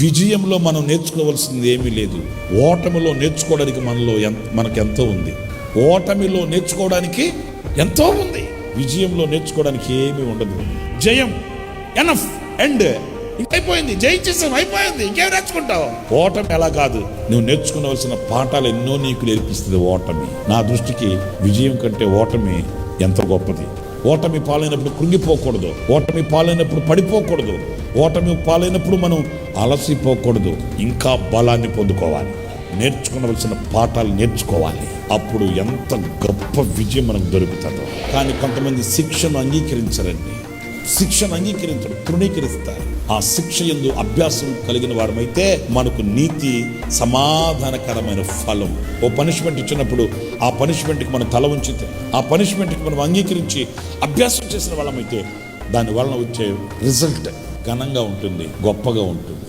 విజయంలో మనం నేర్చుకోవాల్సింది ఏమీ లేదు. ఓటమిలో నేర్చుకోవడానికి మనలో ఎంత మనకెంతో ఉంది. ఓటమిలో నేర్చుకోవడానికి ఎంతో ఉంది. విజయంలో నేర్చుకోవడానికి ఏమీ ఉండదు. జయం ఎనఫ్ ఎండ్ అయిపోయింది. జయించేసాం అయిపోయింది. ఇంకేం నేర్చుకుంటావు? ఓటమి ఎలా కాదు. నువ్వు నేర్చుకునవలసిన పాఠాలు ఎన్నో నీకు నేర్పిస్తుంది ఓటమి. నా దృష్టికి విజయం కంటే ఓటమి ఎంతో గొప్పది. ఓటమి పాలైనప్పుడు కృంగిపోకూడదు. ఓటమి పాలైనప్పుడు పడిపోకూడదు. ఓటమి పాలైనప్పుడు మనం అలసిపోకూడదు. ఇంకా బలాన్ని పొందుకోవాలి. నేర్చుకునవలసిన పాఠాలు నేర్చుకోవాలి. అప్పుడు ఎంత గొప్ప విజయం మనకు దొరుకుతుందో. కానీ కొంతమంది శిక్షను అంగీకరించరండి. శిక్షను అంగీకరించడం తృణీకరిస్తారు. ఆ శిక్ష ఎందు అభ్యాసం కలిగిన వారమైతే మనకు నీతి సమాధానకరమైన ఫలం. ఓ పనిష్మెంట్ ఇచ్చినప్పుడు ఆ పనిష్మెంట్కి మనం తల ఉంచితే ఆ పనిష్మెంట్కి మనం అంగీకరించి అభ్యాసం చేసిన వాళ్ళమైతే దాని వలన వచ్చే రిజల్ట్ ఘనంగా ఉంటుంది గొప్పగా ఉంటుంది.